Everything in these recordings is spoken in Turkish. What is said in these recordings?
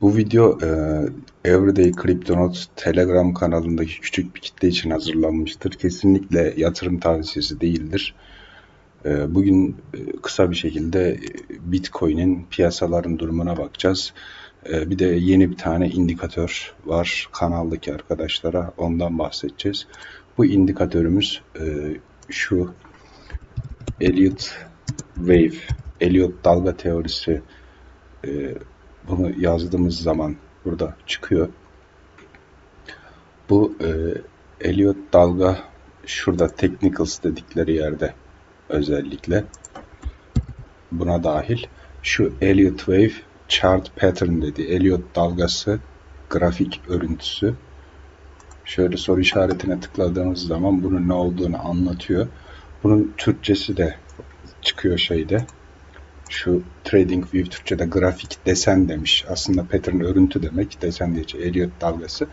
Bu video e, Everyday CryptoNotes Telegram kanalındaki küçük bir kitle için hazırlanmıştır. Kesinlikle yatırım tavsiyesi değildir. E, bugün e, kısa bir şekilde e, Bitcoin'in piyasaların durumuna bakacağız. E, bir de yeni bir tane indikatör var kanaldaki arkadaşlara ondan bahsedeceğiz. Bu indikatörümüz e, şu Elliott Wave, Elliott dalga teorisi e, bunu yazdığımız zaman burada çıkıyor. Bu e, Elliott dalga şurada technicals dedikleri yerde özellikle buna dahil şu Elliott Wave chart pattern dedi. Elliott dalgası grafik örüntüsü. Şöyle soru işaretine tıkladığımız zaman bunun ne olduğunu anlatıyor. Bunun Türkçesi de çıkıyor şeyde şu Trading View Türkçe'de grafik desen demiş. Aslında pattern örüntü demek. Desen diye Elliott dalgası.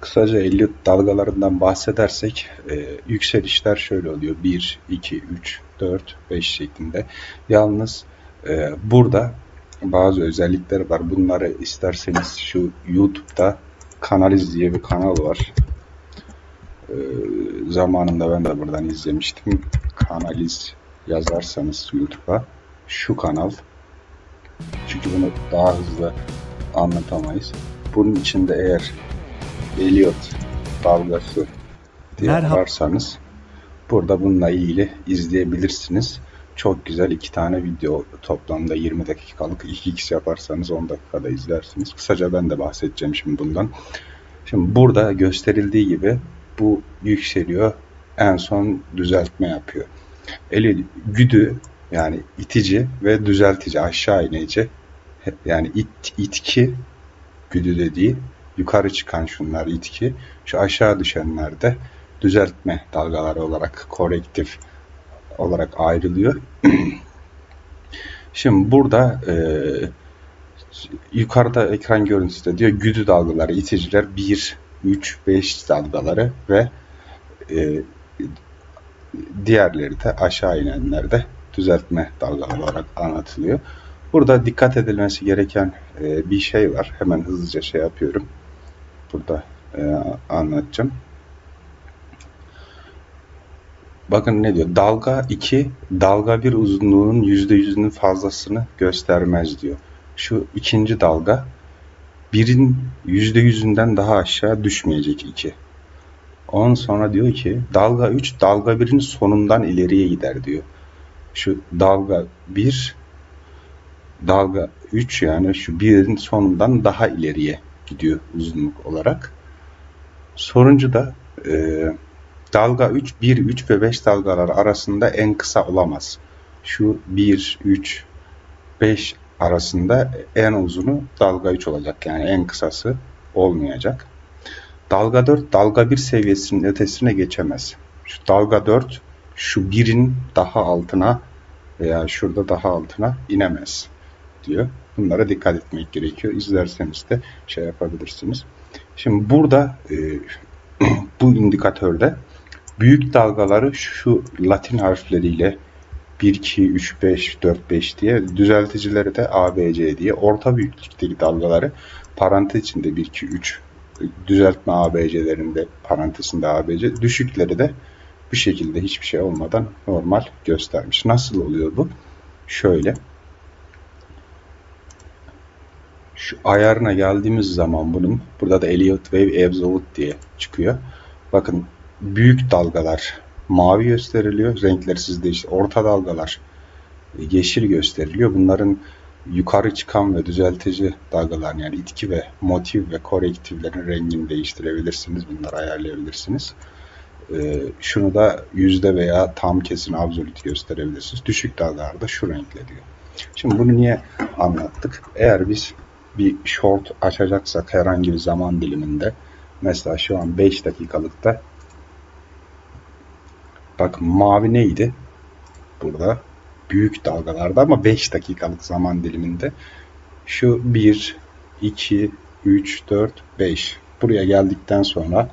Kısaca Elliott dalgalarından bahsedersek e, yükselişler şöyle oluyor. 1, 2, 3, 4, 5 şeklinde. Yalnız e, burada bazı özellikler var. Bunları isterseniz şu YouTube'da Kanaliz diye bir kanal var. E, zamanında ben de buradan izlemiştim. Kanaliz yazarsanız YouTube'a şu kanal. Çünkü bunu daha hızlı anlatamayız. Bunun içinde eğer Elliot dalgası diye Merhaba. ararsanız burada bununla ilgili izleyebilirsiniz. Çok güzel iki tane video toplamda 20 dakikalık 2x yaparsanız 10 dakikada izlersiniz. Kısaca ben de bahsedeceğim şimdi bundan. Şimdi burada gösterildiği gibi bu yükseliyor. En son düzeltme yapıyor. Eli güdü yani itici ve düzeltici aşağı inici yani it, itki güdü dediği yukarı çıkan şunlar itki şu aşağı düşenler de düzeltme dalgaları olarak korektif olarak ayrılıyor. Şimdi burada e, yukarıda ekran görüntüsü diyor güdü dalgaları iticiler 1, 3, 5 dalgaları ve e, diğerleri de aşağı inenler de düzeltme dalgaları olarak anlatılıyor. Burada dikkat edilmesi gereken e, bir şey var. Hemen hızlıca şey yapıyorum. Burada e, anlatacağım. Bakın ne diyor? Dalga 2, dalga 1 uzunluğunun %100'ünün fazlasını göstermez diyor. Şu ikinci dalga birin %100'ünden daha aşağı düşmeyecek 2. Ondan sonra diyor ki dalga 3 dalga 1'in sonundan ileriye gider diyor. Şu dalga 1 dalga 3 yani şu 1'in sonundan daha ileriye gidiyor uzunluk olarak. Soruncu da e, dalga 3, 1, 3 ve 5 dalgalar arasında en kısa olamaz. Şu 1, 3, 5 arasında en uzunu dalga 3 olacak. Yani en kısası olmayacak. Dalga 4 dalga 1 seviyesinin ötesine geçemez. Şu dalga 4 şu 1'in daha altına veya şurada daha altına inemez diyor. Bunlara dikkat etmek gerekiyor. İzlerseniz de şey yapabilirsiniz. Şimdi burada e, bu indikatörde büyük dalgaları şu Latin harfleriyle 1, 2, 3, 5, 4, 5 diye düzelticileri de A, B, C diye orta büyüklükteki dalgaları parantez içinde 1, 2, 3 düzeltme ABC'lerinde parantezinde ABC düşükleri de bir şekilde hiçbir şey olmadan normal göstermiş. Nasıl oluyor bu? Şöyle. Şu ayarına geldiğimiz zaman bunun burada da Elliott Wave Absolute diye çıkıyor. Bakın büyük dalgalar mavi gösteriliyor. Renkleri sizde işte orta dalgalar yeşil gösteriliyor. Bunların yukarı çıkan ve düzeltici dalgalar yani itki ve motif ve korektiflerin rengini değiştirebilirsiniz. Bunları ayarlayabilirsiniz. Ee, şunu da yüzde veya tam kesin absolut gösterebilirsiniz. Düşük dalgalarda şu renkle diyor. Şimdi bunu niye anlattık? Eğer biz bir short açacaksak herhangi bir zaman diliminde mesela şu an 5 dakikalıkta bakın mavi neydi? Burada büyük dalgalarda ama 5 dakikalık zaman diliminde şu 1, 2, 3, 4, 5 buraya geldikten sonra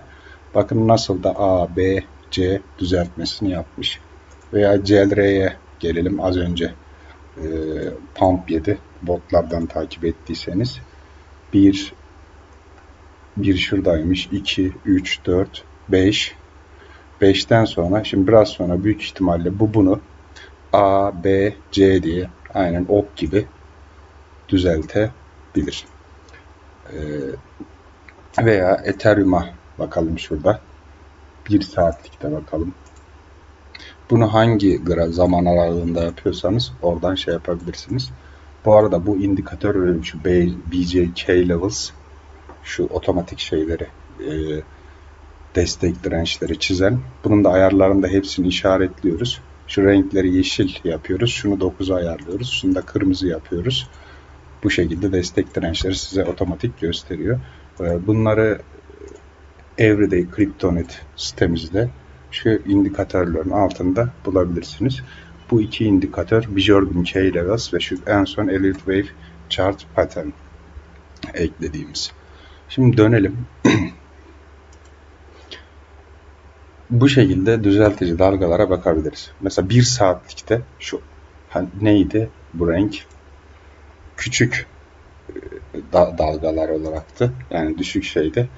bakın nasıl da A, B, C düzeltmesini yapmış. Veya CLR'ye gelelim az önce e, pump yedi botlardan takip ettiyseniz 1 bir şuradaymış. 2, 3, 4, 5. 5'ten sonra şimdi biraz sonra büyük ihtimalle bu bunu A, B, C diye aynen ok gibi düzeltebilir. Ee, veya Ethereum'a bakalım şurada. 1 saatlikte bakalım. Bunu hangi zaman aralığında yapıyorsanız oradan şey yapabilirsiniz. Bu arada bu indikatör B- BJK levels şu otomatik şeyleri e, destek dirençleri çizen. Bunun da ayarlarında hepsini işaretliyoruz. Şu renkleri yeşil yapıyoruz. Şunu 9'a ayarlıyoruz. Şunu da kırmızı yapıyoruz. Bu şekilde destek dirençleri size otomatik gösteriyor. E, Bunları Everyday CryptoNet sitemizde şu indikatörlerin altında bulabilirsiniz. Bu iki indikatör Bjorgen K Levels ve şu en son Elliott Wave Chart Pattern eklediğimiz. Şimdi dönelim. Bu şekilde düzeltici dalgalara bakabiliriz. Mesela bir saatlikte şu hani neydi bu renk? Küçük e, da- dalgalar olaraktı. Yani düşük şeydi.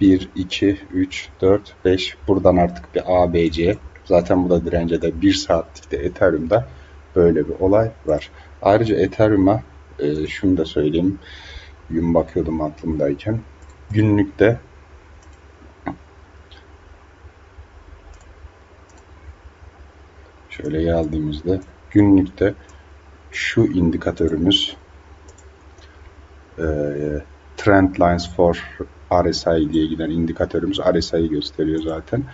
1, 2, 3, 4, 5. Buradan artık bir A, B, C. Zaten bu da direncede 1 saatlikte Ethereum'da böyle bir olay var. Ayrıca Ethereum'a e, şunu da söyleyeyim. Gün bakıyordum aklımdayken. Günlükte şöyle geldiğimizde günlükte şu indikatörümüz e, Trend Lines for RSI diye giden indikatörümüz RSI'yi gösteriyor zaten.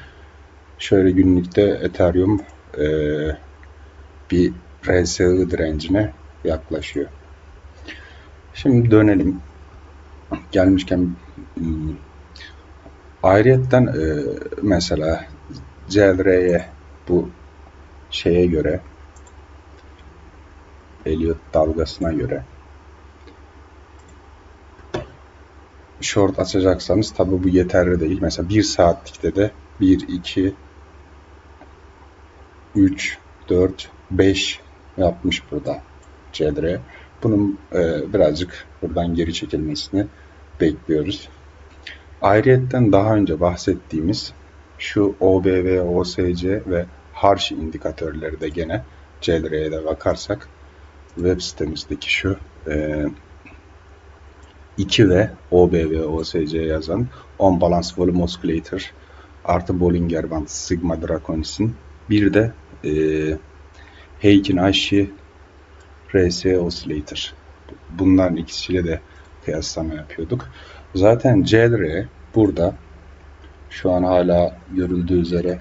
Şöyle günlükte Ethereum e, bir RSI direncine yaklaşıyor. Şimdi dönelim. Gelmişken hmm, ayrıyetten e, mesela CLR'ye bu şeye göre Elliot dalgasına göre short açacaksanız tabi bu yeterli değil. Mesela 1 saatlikte de 1, 2, 3, 4, 5 yapmış burada CDR. Bunun e, birazcık buradan geri çekilmesini bekliyoruz. Ayrıyetten daha önce bahsettiğimiz şu OBV, OSC ve Harsh indikatörleri de gene CDR'ye de bakarsak web sitemizdeki şu e, 2 ve OBV, OSC yazan On Balance Volume Oscillator artı Bollinger Band Sigma Draconis'in bir de e, Heikin Aishi RS Oscillator. Bunların ikisiyle de kıyaslama yapıyorduk. Zaten CLR burada şu an hala görüldüğü üzere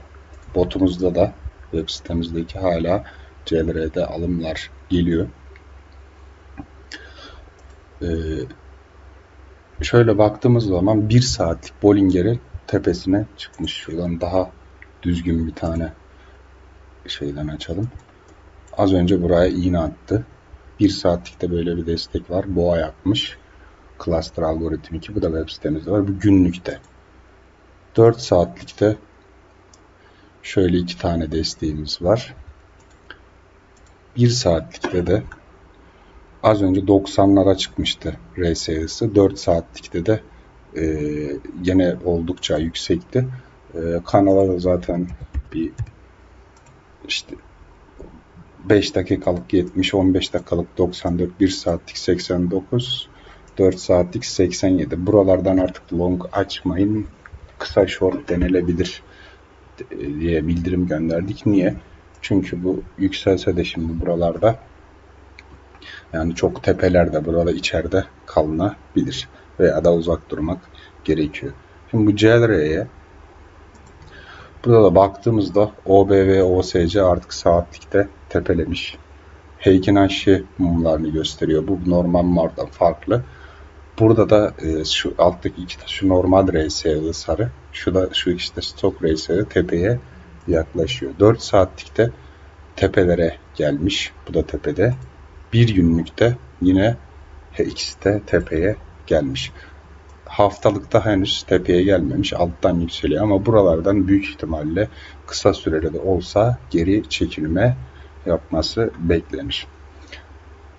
botumuzda da web sitemizdeki hala CLR'de alımlar geliyor. Ee, şöyle baktığımız zaman bir saatlik Bollinger'in tepesine çıkmış. Şuradan daha düzgün bir tane şeyden açalım. Az önce buraya iğne attı. Bir saatlikte böyle bir destek var. Boğa yapmış. Cluster algoritmi 2. Bu da web sitemizde var. Bu günlükte. 4 saatlikte şöyle iki tane desteğimiz var. 1 saatlikte de az önce 90'lara çıkmıştı RSI'si. 4 saatlikte de e, gene oldukça yüksekti. E, kanala da zaten bir işte 5 dakikalık 70, 15 dakikalık 94, 1 saatlik 89, 4 saatlik 87. Buralardan artık long açmayın. Kısa short denilebilir diye bildirim gönderdik. Niye? Çünkü bu yükselse de şimdi buralarda yani çok tepelerde burada içeride kalınabilir veya da uzak durmak gerekiyor. Şimdi bu CLR'ye burada da baktığımızda OBV, OSC artık saatlikte tepelemiş. Heikin-Ashi mumlarını gösteriyor. Bu normal mardan farklı. Burada da e, şu alttaki iki şu normal RSI sarı. Şu da şu işte stok RSI tepeye yaklaşıyor. 4 saatlikte tepelere gelmiş. Bu da tepede. Bir günlükte yine de tepeye gelmiş. Haftalıkta henüz tepeye gelmemiş. Alttan yükseliyor ama buralardan büyük ihtimalle kısa süreli de olsa geri çekilme yapması beklenir.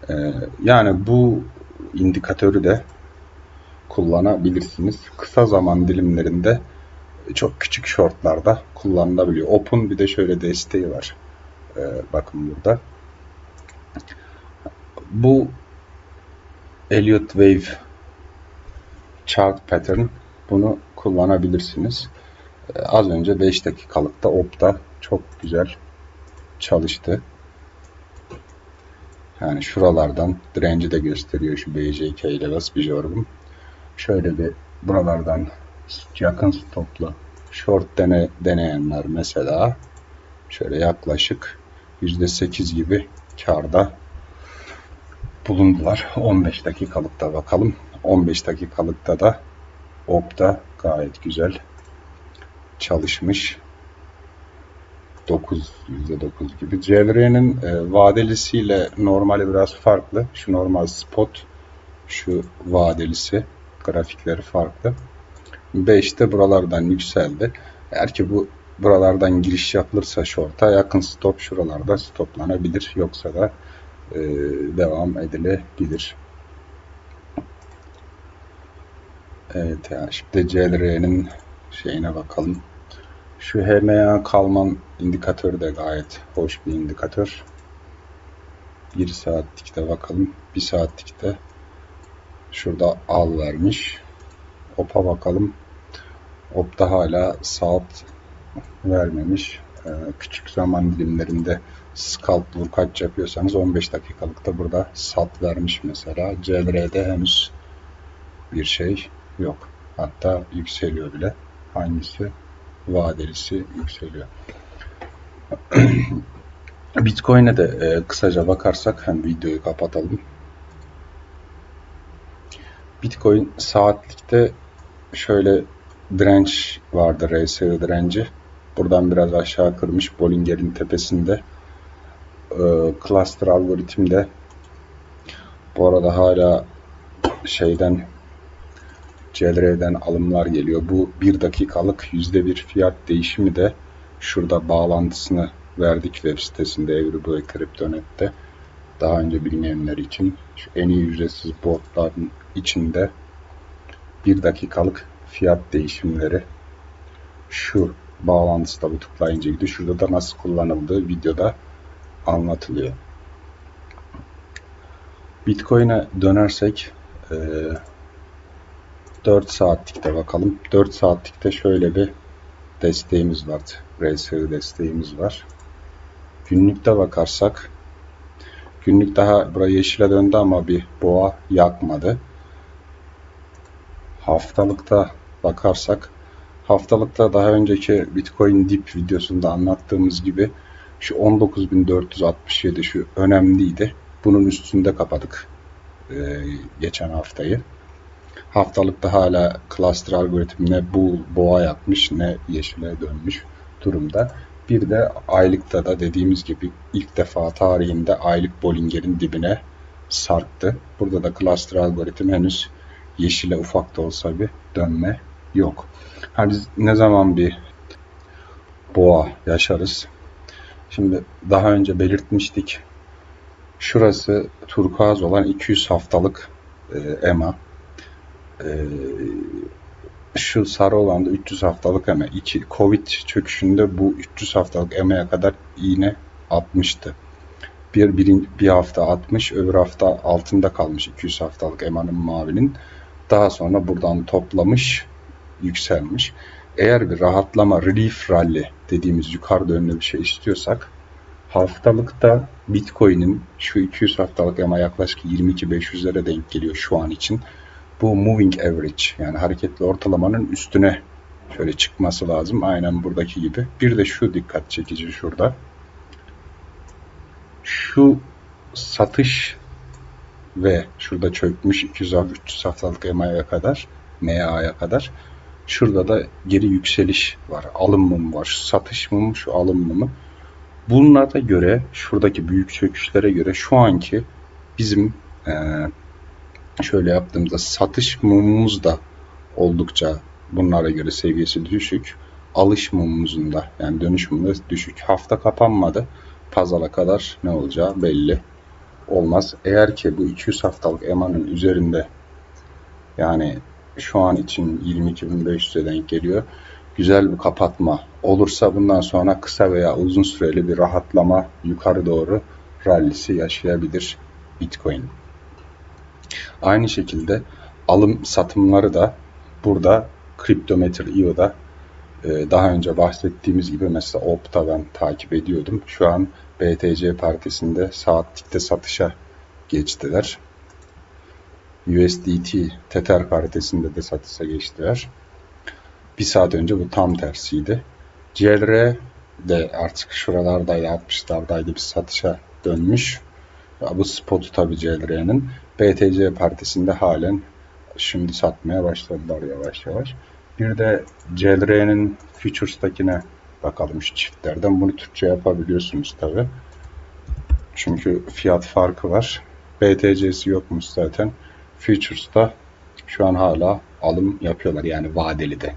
Ee, yani bu indikatörü de kullanabilirsiniz. Kısa zaman dilimlerinde çok küçük shortlarda kullanılabiliyor. Open bir de şöyle desteği var. Ee, bakın burada. Bu Elliott Wave Chart Pattern bunu kullanabilirsiniz. Ee, az önce 5 dakikalıkta OP'da çok güzel çalıştı. Yani şuralardan direnci de gösteriyor şu BJK ile Vesbijor'un. Şöyle bir buralardan yakın stopla short dene, deneyenler mesela şöyle yaklaşık %8 gibi karda bulundular. 15 dakikalıkta bakalım. 15 dakikalıkta da OP'da gayet güzel çalışmış. 9 %9 gibi. CLR'nin e, vadelisiyle normali biraz farklı. Şu normal spot, şu vadelisi grafikleri farklı. 5'te buralardan yükseldi. Eğer ki bu buralardan giriş yapılırsa short'a yakın stop şuralarda stoplanabilir. Yoksa da e, devam edilebilir. Evet yani şimdi CLR'nin şeyine bakalım. Şu HMA kalman indikatörü de gayet hoş bir indikatör. 1 saatlikte bakalım. 1 saatlikte şurada al vermiş. OP'a bakalım. OP'da hala saat vermemiş. Ee, küçük zaman dilimlerinde scalp vurkaç yapıyorsanız 15 dakikalıkta burada sat vermiş mesela. CLR'de henüz bir şey yok. Hatta yükseliyor bile. Hangisi? Vadelisi yükseliyor. Bitcoin'e de e, kısaca bakarsak hem videoyu kapatalım. Bitcoin saatlikte şöyle direnç vardı RSI direnci. Buradan biraz aşağı kırmış Bollinger'in tepesinde. Ee, cluster algoritmde bu arada hala şeyden CLR'den alımlar geliyor. Bu bir dakikalık yüzde bir fiyat değişimi de şurada bağlantısını verdik web sitesinde Everybody Crypto.net'te. Daha önce bilmeyenler için şu en iyi ücretsiz botların içinde bir dakikalık fiyat değişimleri şu bağlantısı tabi tıklayınca gidiyor. Şurada da nasıl kullanıldığı videoda anlatılıyor. Bitcoin'e dönersek e, 4 saatlikte bakalım. 4 saatlikte şöyle bir desteğimiz var. RSI desteğimiz var. Günlükte bakarsak günlük daha buraya yeşile döndü ama bir boğa yakmadı. Haftalıkta bakarsak haftalıkta daha önceki Bitcoin dip videosunda anlattığımız gibi şu 19.467 şu önemliydi. Bunun üstünde kapadık e, geçen haftayı. Haftalıkta hala cluster algoritmi ne bu boğa yapmış ne yeşile dönmüş durumda. Bir de aylıkta da dediğimiz gibi ilk defa tarihinde aylık Bollinger'in dibine sarktı. Burada da cluster algoritmi henüz yeşile ufak da olsa bir dönme yok. Ha biz ne zaman bir boğa yaşarız? Şimdi daha önce belirtmiştik. Şurası turkuaz olan 200 haftalık e, EMA. E, şu sarı olan da 300 haftalık EMA. İki, Covid çöküşünde bu 300 haftalık EMA'ya kadar iğne atmıştı. Bir, bir, bir hafta 60, öbür hafta altında kalmış 200 haftalık EMA'nın mavinin. Daha sonra buradan toplamış, yükselmiş. Eğer bir rahatlama, relief rally dediğimiz yukarı yönlü bir şey istiyorsak haftalıkta Bitcoin'in şu 200 haftalık ama yaklaşık 22.500'lere denk geliyor şu an için. Bu moving average yani hareketli ortalamanın üstüne şöyle çıkması lazım. Aynen buradaki gibi. Bir de şu dikkat çekici şurada. Şu satış ve şurada çökmüş 200 300 haftalık EMA'ya kadar MA'ya kadar şurada da geri yükseliş var. Alım mumu var. Şu satış mumu, şu alım mumu. Bunlara göre, şuradaki büyük çöküşlere göre şu anki bizim e, şöyle yaptığımızda satış mumumuz da oldukça bunlara göre seviyesi düşük. Alış mumumuzun da yani dönüş mumumuz düşük. Hafta kapanmadı. Pazara kadar ne olacağı belli olmaz. Eğer ki bu 200 haftalık EMA'nın üzerinde yani şu an için 22.500'e denk geliyor. Güzel bir kapatma olursa bundan sonra kısa veya uzun süreli bir rahatlama yukarı doğru rallisi yaşayabilir Bitcoin. Aynı şekilde alım satımları da burada Cryptometer.io'da e, daha önce bahsettiğimiz gibi mesela Opta ben takip ediyordum. Şu an BTC partisinde saatlikte satışa geçtiler. USDT Tether paritesinde de satışa geçtiler. Bir saat önce bu tam tersiydi. CLR de artık şuralardaydı 60'lardaydı bir satışa dönmüş. Bu spotu tabi CLR'nin. BTC partisinde halen şimdi satmaya başladılar yavaş yavaş. Bir de CLR'nin Futures'takine bakalım şu çiftlerden. Bunu Türkçe yapabiliyorsunuz tabi. Çünkü fiyat farkı var. BTC'si yokmuş zaten. Futures'ta şu an hala alım yapıyorlar yani vadeli de.